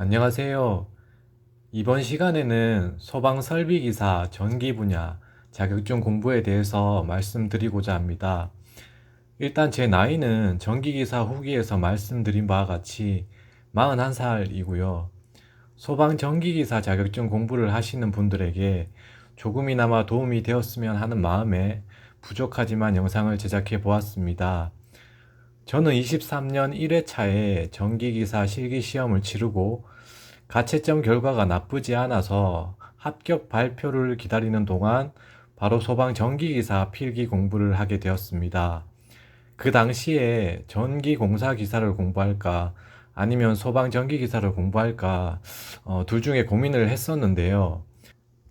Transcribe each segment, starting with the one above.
안녕하세요. 이번 시간에는 소방 설비 기사 전기 분야 자격증 공부에 대해서 말씀드리고자 합니다. 일단 제 나이는 전기 기사 후기에서 말씀드린 바와 같이 41살이고요. 소방 전기 기사 자격증 공부를 하시는 분들에게 조금이나마 도움이 되었으면 하는 마음에 부족하지만 영상을 제작해 보았습니다. 저는 23년 1회차에 전기기사 실기시험을 치르고 가채점 결과가 나쁘지 않아서 합격 발표를 기다리는 동안 바로 소방 전기기사 필기 공부를 하게 되었습니다. 그 당시에 전기공사 기사를 공부할까 아니면 소방 전기기사를 공부할까 어, 둘 중에 고민을 했었는데요.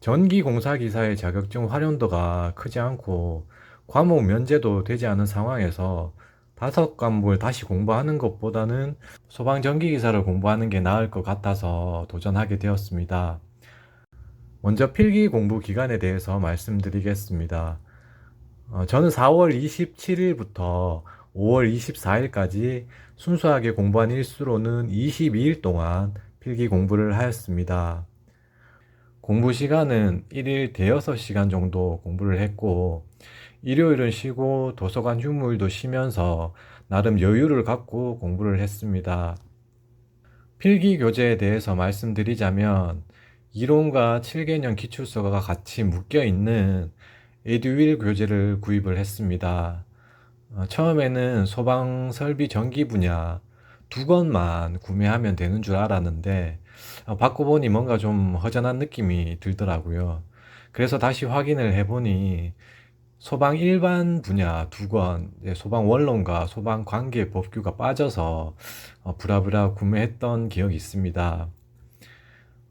전기공사 기사의 자격증 활용도가 크지 않고 과목 면제도 되지 않은 상황에서 다섯 과목을 다시 공부하는 것보다는 소방 전기 기사를 공부하는 게 나을 것 같아서 도전하게 되었습니다. 먼저 필기 공부 기간에 대해서 말씀드리겠습니다. 어, 저는 4월 27일부터 5월 24일까지 순수하게 공부한 일수로는 22일 동안 필기 공부를 하였습니다. 공부 시간은 1일 대여섯 시간 정도 공부를 했고, 일요일은 쉬고 도서관 휴무일도 쉬면서 나름 여유를 갖고 공부를 했습니다. 필기 교재에 대해서 말씀드리자면, 이론과 7개년 기출서가 같이 묶여 있는 에듀윌 교재를 구입을 했습니다. 어, 처음에는 소방 설비 전기 분야 두 권만 구매하면 되는 줄 알았는데, 어, 받고 보니 뭔가 좀 허전한 느낌이 들더라고요. 그래서 다시 확인을 해보니 소방 일반 분야 두 권, 이제 소방 원론과 소방 관계 법규가 빠져서 어, 부라부라 구매했던 기억이 있습니다.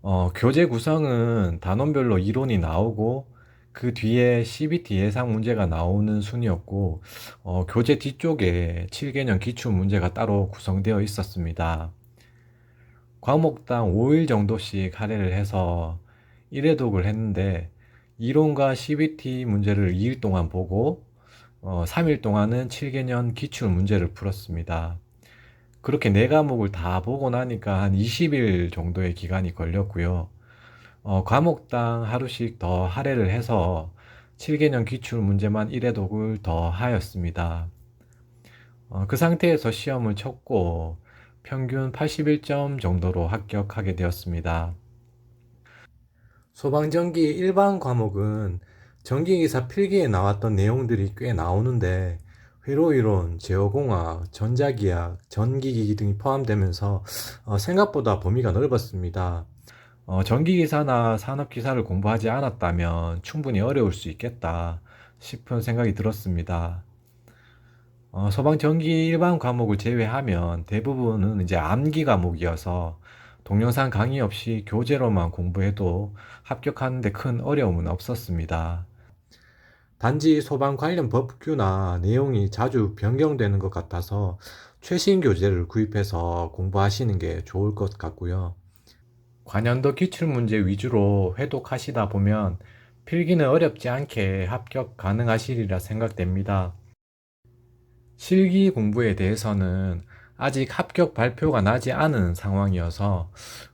어, 교재 구성은 단원별로 이론이 나오고 그 뒤에 CBT 예상 문제가 나오는 순이었고 어, 교재 뒤쪽에 7개년 기출 문제가 따로 구성되어 있었습니다. 과목당 5일 정도씩 할애를 해서 1회독을 했는데 이론과 CBT 문제를 2일 동안 보고 어, 3일 동안은 7개년 기출 문제를 풀었습니다. 그렇게 네 과목을 다 보고 나니까 한 20일 정도의 기간이 걸렸고요. 어, 과목당 하루씩 더 할애를 해서 7개년 기출 문제만 1회독을 더 하였습니다. 어, 그 상태에서 시험을 쳤고 평균 81점 정도로 합격하게 되었습니다. 소방전기 일반 과목은 전기기사 필기에 나왔던 내용들이 꽤 나오는데 회로이론, 제어공학, 전자기학, 전기기기 등이 포함되면서 어, 생각보다 범위가 넓었습니다. 어, 전기기사나 산업기사를 공부하지 않았다면 충분히 어려울 수 있겠다 싶은 생각이 들었습니다. 어, 소방전기 일반 과목을 제외하면 대부분은 이제 암기 과목이어서 동영상 강의 없이 교재로만 공부해도 합격하는데 큰 어려움은 없었습니다. 단지 소방 관련 법규나 내용이 자주 변경되는 것 같아서 최신 교재를 구입해서 공부하시는 게 좋을 것 같고요. 관연도 기출문제 위주로 회독하시다 보면 필기는 어렵지 않게 합격 가능하시리라 생각됩니다. 실기 공부에 대해서는 아직 합격 발표가 나지 않은 상황이어서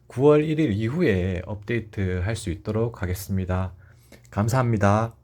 9월 1일 이후에 업데이트 할 수 있도록 하겠습니다. 감사합니다.